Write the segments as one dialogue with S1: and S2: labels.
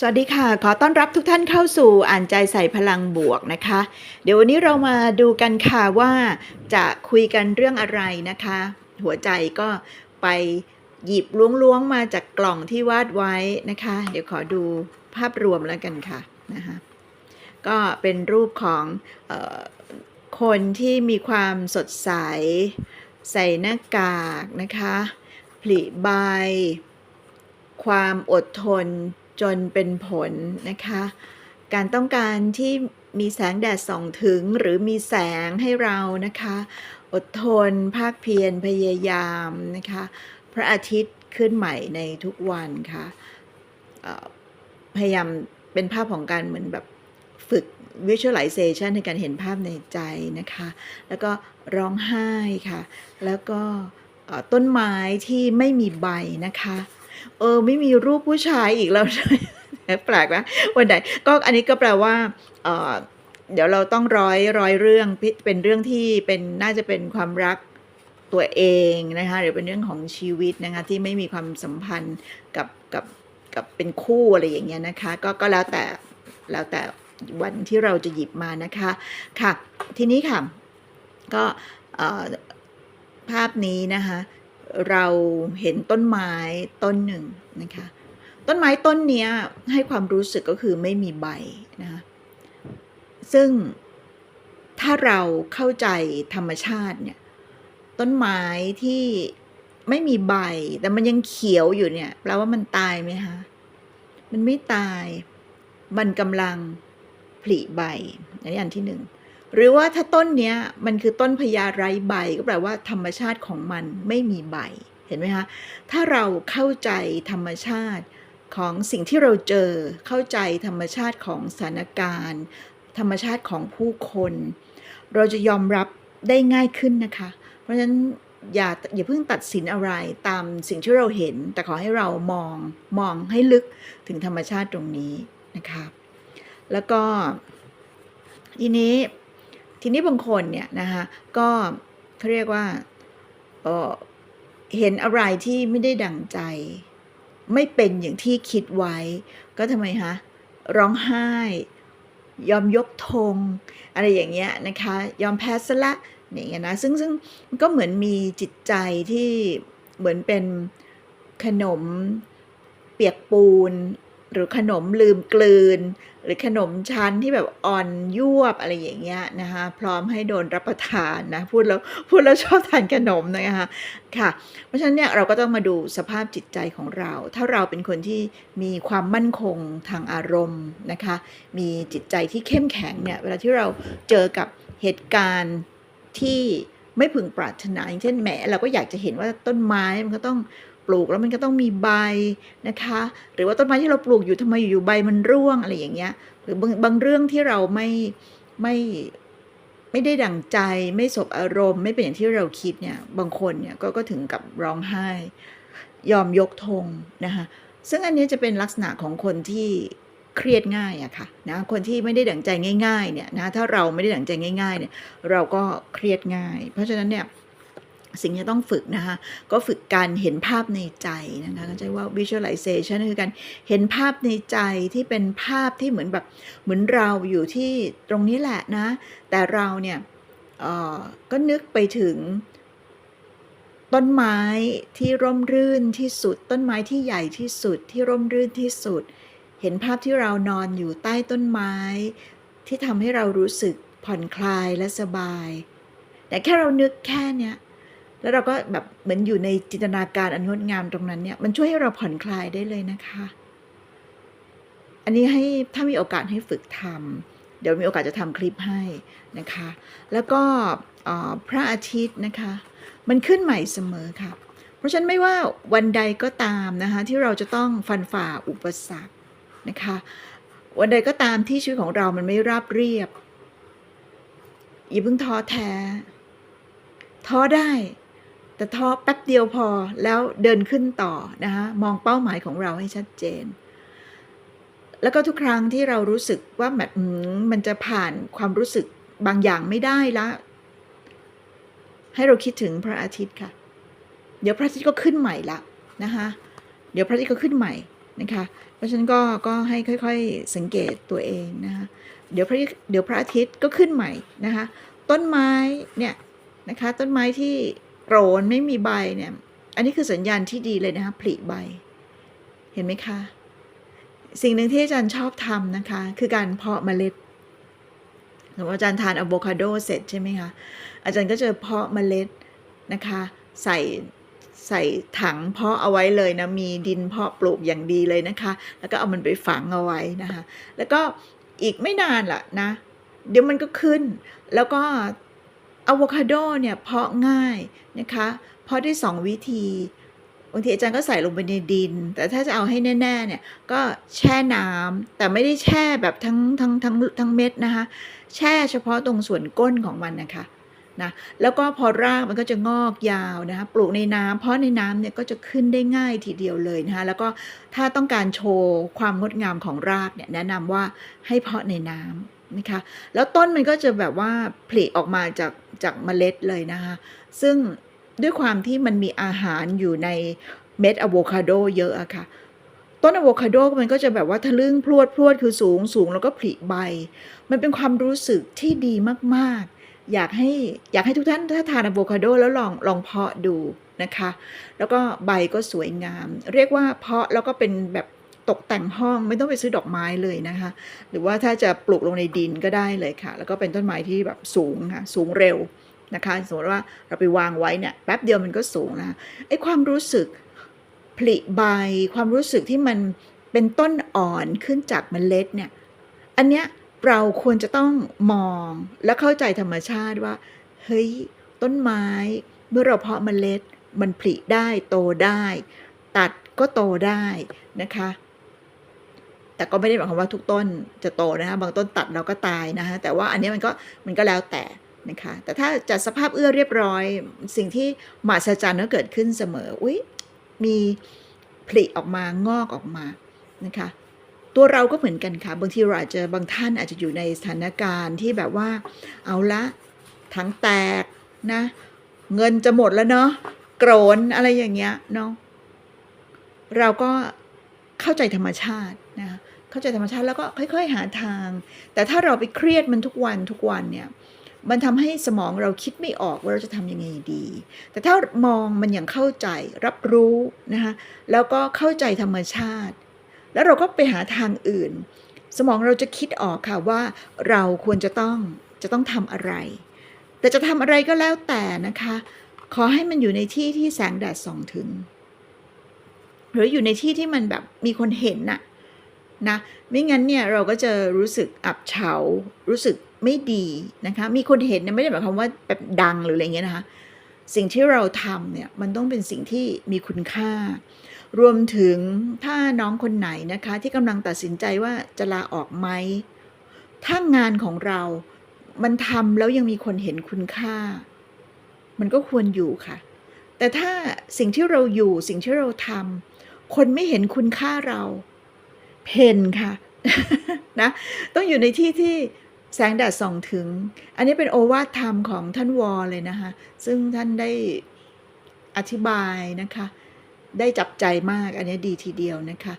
S1: สวัสดีค่ะ ขอต้อนรับทุกท่านเข้าสู่อ่านใจใส่พลังบวกนะคะ เดี๋ยววันนี้เรามาดูกันค่ะว่าจะคุยกันเรื่องอะไรนะคะ หัวใจก็ไปหยิบล้วงๆมาจากกล่องที่วาดไว้นะคะ เดี๋ยวขอดูภาพรวมแล้วกันค่ะนะคะก็เป็นรูปของออคนที่มีความสดใส ใส่หน้ากากนะคะผลิใบความอดทน จนเป็นผลนะคะ การต้องการที่มีแสงแดดส่องถึงหรือมีแสงให้เรานะคะ อดทนภาคเพียรพยายามนะคะ พระอาทิตย์ขึ้นใหม่ในทุกวันค่ะเอ่อพยายามเป็นภาพของการเหมือนแบบฝึก visualization ในการเห็นภาพในใจนะคะ แล้วก็ร้องไห้ค่ะ แล้วก็ต้นไม้ที่ไม่มีใบนะคะ เออ ไม่มีรูปผู้ชายอีกแล้วแปลกนะวันไหนก็อันนี้ก็แปลว่าเออเดี๋ยวเราต้องร้อยร้อยเรื่องเป็นเรื่องที่เป็นน่าจะเป็นความรักตัวเองนะคะหรือเป็นเรื่องของชีวิตนะคะที่ไม่มีความสัมพันธ์กับกับกับเป็นคู่อะไรอย่างเงี้ยนะคะ ก็ก็แล้วแต่แล้วแต่วันที่เราจะหยิบมานะคะค่ะ ทีนี้ค่ะ ก็ภาพนี้นะคะ เราเห็นต้นไม้ต้นหนึ่งนะคะต้นไม้ต้นนี้ให้ความรู้สึกก็คือไม่มีใบนะคะซึ่งถ้าเราเข้าใจธรรมชาติเนี่ยต้นไม้ที่ไม่มีใบ แต่มันยังเขียวอยู่เนี่ยแปลว่ามันตายไหมคะมันไม่ตาย มันกำลังผลิใบอันนี้อันที่หนึ่ง หรือว่าถ้าต้นเนี้ยมันคือต้นพญาไร้ใบ ก็แปลว่าธรรมชาติของมันไม่มีใบเห็นไหมคะถ้าเราเข้าใจธรรมชาติของสิ่งที่เราเจอเข้าใจธรรมชาติของสถานการณ์ ธรรมชาติของผู้คน เราจะยอมรับได้ง่ายขึ้นนะคะ เพราะฉะนั้นอย่าอย่าเพิ่งตัดสินอะไรตามสิ่งที่เราเห็น แต่ขอให้เรามองมองให้ลึกถึงธรรมชาติตรงนี้นะคะ แล้วก็ทีนี้ ทีนี้บางคนเนี่ยนะคะก็เขาเรียกว่าเออเห็นอะไรที่ไม่ได้ดั่งใจ ไม่เป็นอย่างที่คิดไว้ ก็ทำไมคะร้องไห้ ยอมยกธงอะไรอย่างเงี้ยนะคะ ยอมแพ้ซะละอย่างเงี้ยนะซึ่งซึ่งก็เหมือนมีจิตใจที่เหมือนเป็นขนมเปียกปูน หรือขนมลืมกลืน หรือขนมชั้นที่แบบอ่อนยวบอะไรอย่างเงี้ยนะคะพร้อมให้โดนรับประทานนะพูดแล้วพูดแล้วชอบทานขนมนะคะค่ะ เพราะฉะนั้นเนี่ยเราก็ต้องมาดูสภาพจิตใจของเรา ถ้าเราเป็นคนที่มีความมั่นคงทางอารมณ์นะคะมีจิตใจที่เข้มแข็งเนี่ยเวลาที่เราเจอกับเหตุการณ์ที่ไม่พึงปรารถนาอย่างเช่นแหมเราก็อยากจะเห็นว่าต้นไม้มันก็ต้อง ปลูกแล้วมันก็ต้องมีใบนะคะ หรือว่าต้นไม้ที่เราปลูกอยู่ทำไมอยู่ๆใบมันร่วงอะไรอย่างเงี้ย หรือบางบางเรื่องที่เราไม่ไม่ไม่ได้ดั่งใจไม่สบอารมณ์ ไม่เป็นอย่างที่เราคิดเนี่ยบางคนเนี่ยก็ก็ถึงกับร้องไห้ ยอมยกธงนะคะซึ่งอันนี้จะเป็นลักษณะของคนที่เครียดง่ายอะค่ะนะคนที่ไม่ได้ดั่งใจง่ายๆเนี่ยนะถ้าเราไม่ได้ดั่งใจง่ายๆเนี่ยเราก็เครียดง่าย เพราะฉะนั้นเนี่ย สิ่งที่ต้องฝึกนะคะ ก็ฝึกการเห็นภาพในใจนะคะก็จว่า visualization คือการเห็นภาพในใจที่เป็นภาพที่เหมือนแบบเหมือนเราอยู่ที่ตรงนี้แหละนะ แต่เราเนี่ยก็นึกไปถึงต้นไม้ที่ร่มรื่นที่สุด ต้นไม้ที่ใหญ่ที่สุดที่ร่มรื่นที่สุด เห็นภาพที่เรานอนอยู่ใต้ต้นไม้ ที่ทำให้เรารู้สึกผ่อนคลายและสบาย แต่แค่เรานึกแค่เนี้ย แล้วเราก็แบบเหมือนอยู่ในจินตนาการอันงดงามตรงนั้นเนี่ยมันช่วยให้เราผ่อนคลายได้เลยนะคะ อันนี้ให้ถ้ามีโอกาสให้ฝึกทำเดี๋ยวมีโอกาสจะทำคลิปให้นะคะ แล้วก็พระอาทิตย์นะคะ มันขึ้นใหม่เสมอค่ะ เพราะฉะนั้นไม่ว่าวันใดก็ตามนะคะ ที่เราจะต้องฟันฝ่าอุปสรรคนะคะ วันใดก็ตามที่ชีวิตของเรามันไม่ราบเรียบอย่าเพิ่งท้อแท้ท้อได้ แต่ท้อแป๊บเดียวพอแล้วเดินขึ้นต่อนะคะมองเป้าหมายของเราให้ชัดเจน แล้วก็ทุกครั้งที่เรารู้สึกว่าแบบอืมมันจะผ่านความรู้สึกบางอย่างไม่ได้ละ ให้เราคิดถึงพระอาทิตย์ค่ะ เดี๋ยวพระอาทิตย์ก็ขึ้นใหม่ละนะคะเดี๋ยวพระอาทิตย์ก็ขึ้นใหม่นะคะ เพราะฉะนั้นก็ก็ให้ค่อย ๆ สังเกตตัวเองนะคะเดี๋ยวพระเดี๋ยวพระอาทิตย์ก็ขึ้นใหม่นะคะ ต้นไม้เนี่ยนะคะต้นไม้ที่ โกรนไม่มีใบเนี่ย อันนี้คือสัญญาณที่ดีเลยนะคะผลิใบ เห็นไหมคะ สิ่งหนึ่งที่อาจารย์ชอบทำนะคะ คือการเพาะเมล็ดสมมติอาจารย์ทานอะโวคาโดเสร็จใช่ไหมคะอาจารย์ก็จะเพาะเมล็ดนะคะ ใส่ใส่ถังเพาะเอาไว้เลยนะมีดินเพาะปลูกอย่างดีเลยนะคะ แล้วก็เอามันไปฝังเอาไว้นะคะ แล้วก็อีกไม่นานล่ะนะ เดี๋ยวมันก็ขึ้น แล้วก็ อะโวคาโดเนี่ยเพาะง่ายนะคะเพาะได้สองวิธีบางทีอาจารย์ก็ใส่ลงไปในดิน แต่ถ้าจะเอาให้แน่ๆเนี่ยก็แช่น้ำแต่ไม่ได้แช่แบบทั้งทั้งทั้งทั้งเม็ดนะคะ แช่เฉพาะตรงส่วนก้นของมันนะคะนะแล้วก็พอรากมันก็จะงอกยาวนะคะปลูกในน้ำเพราะในน้ำเนี่ยก็จะขึ้นได้ง่ายทีเดียวเลยนะคะแล้วก็ถ้าต้องการโชว์ความงดงามของรากเนี่ยแนะนำว่าให้เพาะในน้ำ นะคะ แล้วต้นมันก็จะแบบว่าผลิออกมาจากจากเมล็ดเลยนะคะ ซึ่งด้วยความที่มันมีอาหารอยู่ในเม็ดอะโวคาโดเยอะอะค่ะ ต้นอะโวคาโดมันก็จะแบบว่าทะลึ่งพรวดพรวดคือสูงสูงแล้วก็ผลิใบ มันเป็นความรู้สึกที่ดีมากๆ อยากให้อยากให้ทุกท่านถ้าทานอะโวคาโดแล้วลองลองเพาะดูนะคะ แล้วก็ใบก็สวยงาม เรียกว่าเพาะแล้วก็เป็นแบบ ตกแต่งห้องไม่ต้องไปซื้อดอกไม้เลยนะคะ หรือว่าถ้าจะปลูกลงในดินก็ได้เลยค่ะ แล้วก็เป็นต้นไม้ที่แบบสูงค่ะสูงเร็วนะคะสมมติว่าเราไปวางไว้เนี่ยแป๊บเดียวมันก็สูงนะไอ้ความรู้สึกผลิใบความรู้สึกที่มันเป็นต้นอ่อนขึ้นจากเมล็ดเนี่ยอันเนี้ยเราควรจะต้องมองและเข้าใจธรรมชาติว่า เฮ้ย ต้นไม้เมื่อเราเพาะเมล็ด มันผลิได้โตได้ ตัดก็โตได้นะคะ แต่ก็ไม่ได้หมายความว่าทุกต้นจะโตนะคะบางต้นตัดเราก็ตายนะคะแต่ว่าอันนี้มันก็มันก็แล้วแต่นะคะแต่ถ้าจัดสภาพเอื้อเรียบร้อย สิ่งที่มหัศจรรย์ก็เกิดขึ้นเสมออุ้ยมีผลิออกมางอกออกมานะคะตัวเราก็เหมือนกันค่ะบางทีเราอาจจะบางท่านอาจจะอยู่ในสถานการณ์ที่แบบว่าเอาละถังแตกนะเงินจะหมดแล้วเนาะโกรนอะไรอย่างเงี้ยเนาะเราก็เข้าใจธรรมชาติ นะเข้าใจธรรมชาติแล้วก็ค่อย ๆ หาทาง แต่ถ้าเราไปเครียดมันทุกวันทุกวันเนี่ยมันทำให้สมองเราคิดไม่ออกว่าเราจะทำยังไงดี แต่ถ้ามองมันอย่างเข้าใจรับรู้นะคะแล้วก็เข้าใจธรรมชาติ แล้วเราก็ไปหาทางอื่น สมองเราจะคิดออกค่ะว่าเราควรจะต้องจะต้องทำอะไร แต่จะทำอะไรก็แล้วแต่นะคะ ขอให้มันอยู่ในที่ที่แสงแดดส่องถึง หรืออยู่ในที่ที่มันแบบมีคนเห็นน่ะ นะไม่งั้นเนี่ยเราก็จะรู้สึกอับเฉา รู้สึกไม่ดีนะคะมีคนเห็นเนี่ยไม่ได้หมายความว่าแบบดังหรืออะไรเงี้ยนะคะสิ่งที่เราทำเนี่ยมันต้องเป็นสิ่งที่มีคุณค่า รวมถึงถ้าน้องคนไหนนะคะที่กำลังตัดสินใจว่าจะลาออกไหมถ้างานของเรา มันทำแล้วยังมีคนเห็นคุณค่า มันก็ควรอยู่ค่ะ แต่ถ้าสิ่งที่เราอยู่สิ่งที่เราทำคนไม่เห็นคุณค่าเรา เพนค่ะนะต้องอยู่ในที่ที่แสงแดดส่องถึง อันนี้เป็นโอวาทธรรมของท่านวอเลยนะคะ ซึ่งท่านได้อธิบายนะคะ ได้จับใจมาก อันนี้ดีทีเดียวนะคะ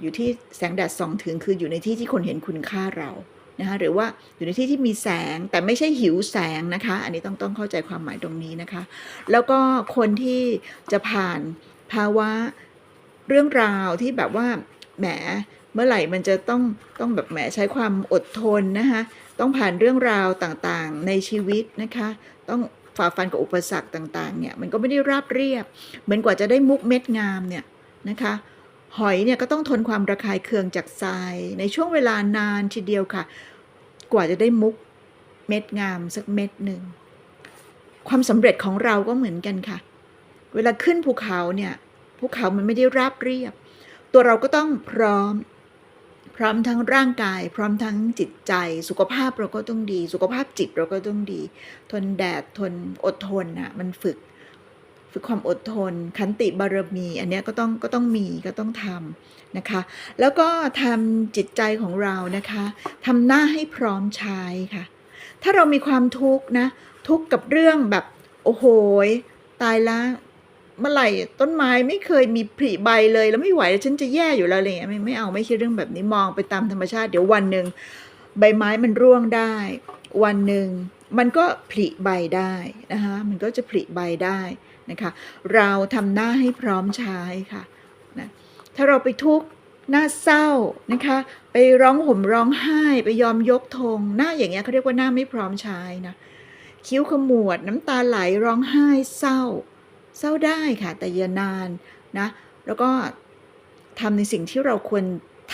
S1: อยู่ที่แสงแดดส่องถึงคืออยู่ในที่ที่คนเห็นคุณค่าเรานะคะหรือว่าอยู่ในที่ที่มีแสงแต่ไม่ใช่หิวแสงนะคะ อันนี้ต้องต้องเข้าใจความหมายตรงนี้นะคะ แล้วก็คนที่จะผ่านภาวะเรื่องราวที่แบบว่าแหม เมื่อไหร่มันจะต้องต้องแบบแหมใช้ความอดทนนะคะต้องผ่านเรื่องราวต่างๆในชีวิตนะคะ ต้องฝ่าฟันกับอุปสรรคต่างๆเนี่ยมันก็ไม่ได้ราบเรียบ เหมือนกว่าจะได้มุกเม็ดงามเนี่ยนะคะหอยเนี่ยก็ต้องทนความระคายเคืองจากทราย ในช่วงเวลานานทีเดียวค่ะ กว่าจะได้มุกเม็ดงามสักเม็ดหนึ่งความสำเร็จของเราก็เหมือนกันค่ะ เวลาขึ้นภูเขาเนี่ยภูเขามันไม่ได้ราบเรียบ ตัวเราก็ต้องพร้อม ร้อมทั้งร่างกาย พร้อมทั้งจิตใจ สุขภาพเราก็ต้องดี สุขภาพจิตเราก็ต้องดี ทนแดดทนอดทนน่ะมันฝึก ฝึกความอดทน ขันติบารมี อันเนี้ยก็ต้องก็ต้องมีก็ต้องทำนะคะ แล้วก็ทำจิตใจของเรานะคะทำหน้าให้พร้อมใช้ค่ะ ถ้าเรามีความทุกข์นะทุกข์กับเรื่องแบบโอ้โหตายละ เมื่อไหร่ต้นไม้ไม่เคยมีผลิใบเลย แล้วไม่ไหวแล้วฉันจะแย่อยู่แล้วอะไรเงี้ยไม่ไม่เอาไม่คิดเรื่องแบบนี้มองไปตามธรรมชาติ เดี๋ยววันหนึ่งใบไม้มันร่วงได้ วันหนึ่งมันก็ผลิใบได้นะคะมันก็จะผลิใบได้นะคะเราทำหน้าให้พร้อมใช้ค่ะนะถ้าเราไปทุกข์หน้าเศร้านะคะไปร้องห่มร้องไห้ไปยอมยกธงหน้าอย่างเงี้ยเขาเรียกว่าหน้าไม่พร้อมใช้นะคิ้วขมวดน้ำตาไหลร้องไห้เศร้า เศร้าได้ค่ะแต่อย่านานนะ แล้วก็ทำในสิ่งที่เราควร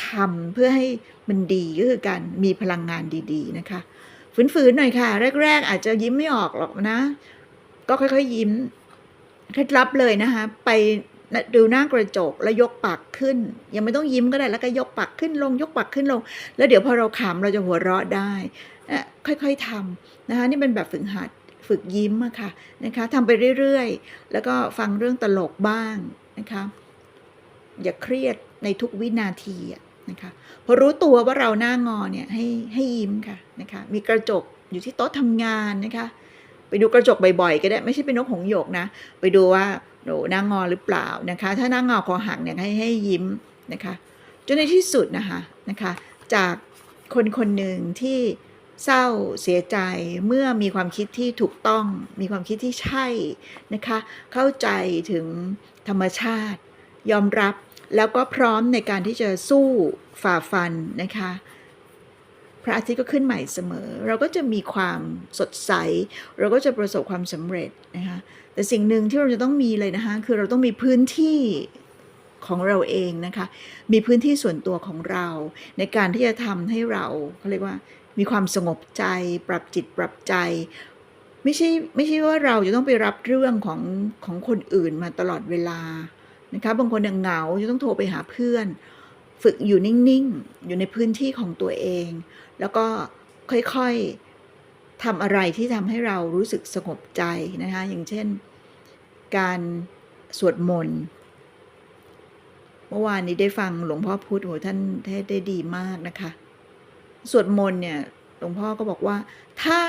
S1: ทำเพื่อให้มันดีก็คือการมีพลังงานดีๆนะคะ ฝืนๆหน่อยค่ะ แรก ๆ อาจจะยิ้มไม่ออกหรอกนะ ก็ค่อยๆยิ้มเคล็ดลับเลยนะคะ ไปดูหน้ากระจกแล้วยกปากขึ้น ยังไม่ต้องยิ้มก็ได้แล้วก็ยกปากขึ้นลง ยกปากขึ้นลง แล้วเดี๋ยวพอเราขำเราจะหัวเราะได้ค่อยๆทำนะคะนี่เป็นแบบฝึกหัด ฝึกยิ้มอะค่ะนะคะทำไปเรื่อยๆ แล้วก็ฟังเรื่องตลกบ้างนะคะอย่าเครียดในทุกวินาทีอะนะคะพอรู้ตัวว่าเราหน้างอเนี่ยให้ให้ยิ้มค่ะนะคะมีกระจกอยู่ที่โต๊ะทำงานนะคะไปดูกระจกบ่อยๆก็ได้ไม่ใช่เป็นนกหงส์หยกนะ ไปดูว่าหนหน้างอหรือเปล่านะคะ ถ้าหน้างอคอหักเนี่ยให้ให้ยิ้มนะคะจนในที่สุดนะคะนะคะจากคนคนหนึ่งที่ เศร้าเสียใจเมื่อมีความคิดที่ถูกต้อง มีความคิดที่ใช่นะคะ เข้าใจถึงธรรมชาติ ยอมรับแล้วก็พร้อมในการที่จะสู้ฝ่าฟันนะคะ พระอาทิตย์ก็ขึ้นใหม่เสมอ เราก็จะมีความสดใส เราก็จะประสบความสำเร็จนะคะแต่สิ่งหนึ่งที่เราจะต้องมีเลยนะคะคือเราต้องมีพื้นที่ของเราเองนะคะ มีพื้นที่ส่วนตัวของเรา ในการที่จะทำให้เราเขาเรียกว่า มีความสงบใจ ปรับจิตปรับใจ ไม่ใช่ไม่ใช่ว่าเราจะต้องไปรับเรื่องของของคนอื่นมาตลอดเวลานะคะบางคนเหงาจะต้องโทรไปหาเพื่อน ฝึกอยู่นิ่งๆ อยู่ในพื้นที่ของตัวเอง แล้วก็ค่อยๆทำอะไรที่ทำให้เรารู้สึกสงบใจนะคะอย่างเช่น การสวดมนต์เมื่อวานนี้ได้ฟังหลวงพ่อพุธโหท่านเทศได้ดีมากนะคะ สวดมนต์เนี่ยหลวงพ่อก็บอกว่าถ้า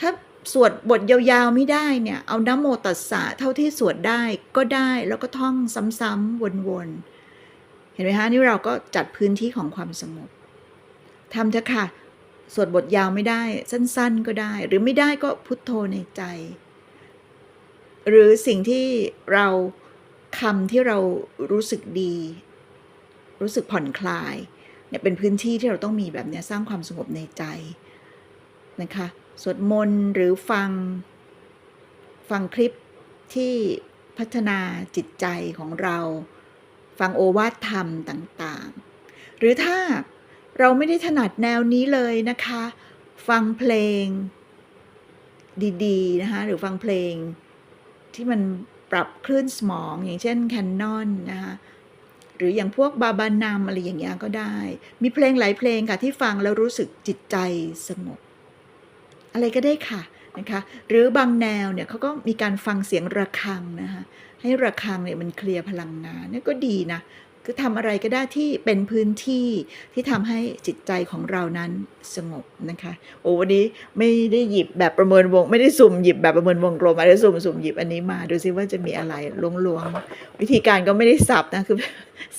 S1: ถ้าสวดบทยาวๆไม่ได้เนี่ย เอาน้ำโมตัสสะเท่าที่สวดได้ก็ได้แล้วก็ท่องซ้ำๆวนๆ เห็นไหมคะนี่เราก็จัดพื้นที่ของความสงบทำเถอะค่ะ สวดบทยาวไม่ได้สั้นๆก็ได้ หรือไม่ได้ก็พุทโธในใจ หรือสิ่งที่เราคำที่เรารู้สึกดี รู้สึกผ่อนคลาย เนี่ยเป็นพื้นที่ที่เราต้องมีแบบเนี้ยสร้างความสงบในใจนะคะสวดมนต์หรือฟังฟังคลิปที่พัฒนาจิตใจของเรา ฟังโอวาทธรรมต่างๆ หรือถ้าเราไม่ได้ถนัดแนวนี้เลยนะคะ ฟังเพลงดีๆนะคะหรือฟังเพลงที่มันปรับคลื่นสมองอย่างเช่นแคนนอนนะคะ รืออย่างพวกบาบานามอะไรอย่างเงี้ยก็ได้ มีเพลงหลายเพลงค่ะที่ฟังแล้วรู้สึกจิตใจสงบ อะไรก็ได้ค่ะนะคะหรือบางแนวเนี่ยเขาก็มีการฟังเสียงระฆังนะคะให้ระฆังเนี่ยมันเคลียร์พลังงานนี่ก็ดีนะ คือทำอะไรก็ได้ที่เป็นพื้นที่ที่ทำให้จิตใจของเรานั้นสงบนะคะ โอ้วันนี้ไม่ได้หยิบแบบประเมินวง ไม่ได้สุ่มหยิบแบบประเมินวงกลมอะไรสุ่มสุ่มหยิบอันนี้มา ดูซิว่าจะมีอะไรลวงๆวิธีการก็ไม่ได้สับนะคือ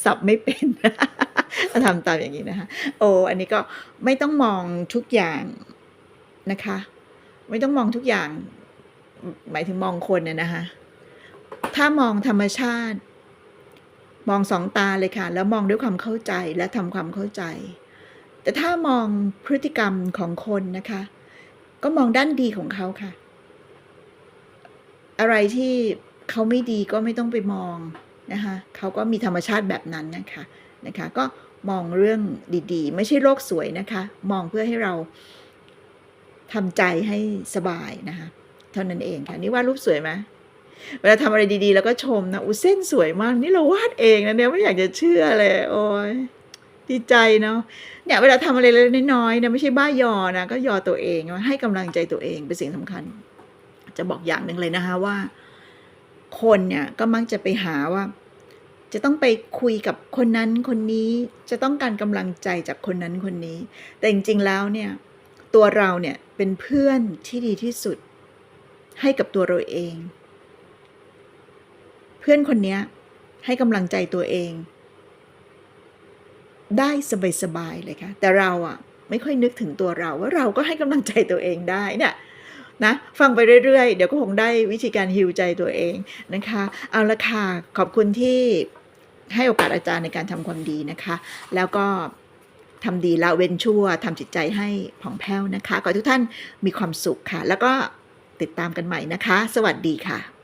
S1: สับไม่เป็นทำตามอย่างนี้นะคะ โอ้อันนี้ก็ไม่ต้องมองทุกอย่างนะคะ ไม่ต้องมองทุกอย่าง หมายถึงมองคนเนี่ยนะคะถ้ามองธรรมชาติ มองสองตาเลยค่ะ แล้วมองด้วยความเข้าใจและทำความเข้าใจ แต่ถ้ามองพฤติกรรมของคนนะคะ ก็มองด้านดีของเขาค่ะ อะไรที่เขาไม่ดีก็ไม่ต้องไปมองนะคะเขาก็มีธรรมชาติแบบนั้นนะคะนะคะก็มองเรื่องดีๆ ไม่ใช่โลกสวยนะคะ มองเพื่อให้เราทำใจให้สบายนะคะ เท่านั้นเองค่ะ นี่วารูปสวยไหม เวลาทำอะไรดีๆ แล้วก็ชมนะอู้เส้นสวยมาก นี่เราวาดเองนะเนี่ยไม่อยากจะเชื่อเลยโอ้ยดีใจเนาะเนี่ยเวลาทำอะไรเล็กน้อยๆนะไม่ใช่บ้ายอนะก็ยอตัวเองให้กำลังใจตัวเองเป็นสิ่งสำคัญ จะบอกอย่างหนึ่งเลยนะคะว่า คนเนี่ยก็มักจะไปหาว่า จะต้องไปคุยกับคนนั้นคนนี้จะต้องการกำลังใจจากคนนั้นคนนี้ แต่จริงๆแล้วเนี่ย ตัวเราเนี่ยเป็นเพื่อนที่ดีที่สุด ให้กับตัวเราเอง พื่อนคนนี้ให้กำลังใจตัวเอง ได้สบายๆเลยค่ะ แต่เราอะไม่ค่อยนึกถึงตัวเราว่าเราก็ให้กำลังใจตัวเองได้เนี่ยนะฟังไปเรื่อยๆ เดี๋ยวก็คงได้วิธีการฮิวใจตัวเองนะคะ เอาละค่ะ ขอบคุณที่ให้โอกาสอาจารย์ในการทำความดีนะคะ แล้วก็ทำดีละเว้นชั่วทำจิตใจให้ผ่องแผ้วนะคะ ขอทุกท่านมีความสุขค่ะ แล้วก็ติดตามกันใหม่นะคะ สวัสดีค่ะ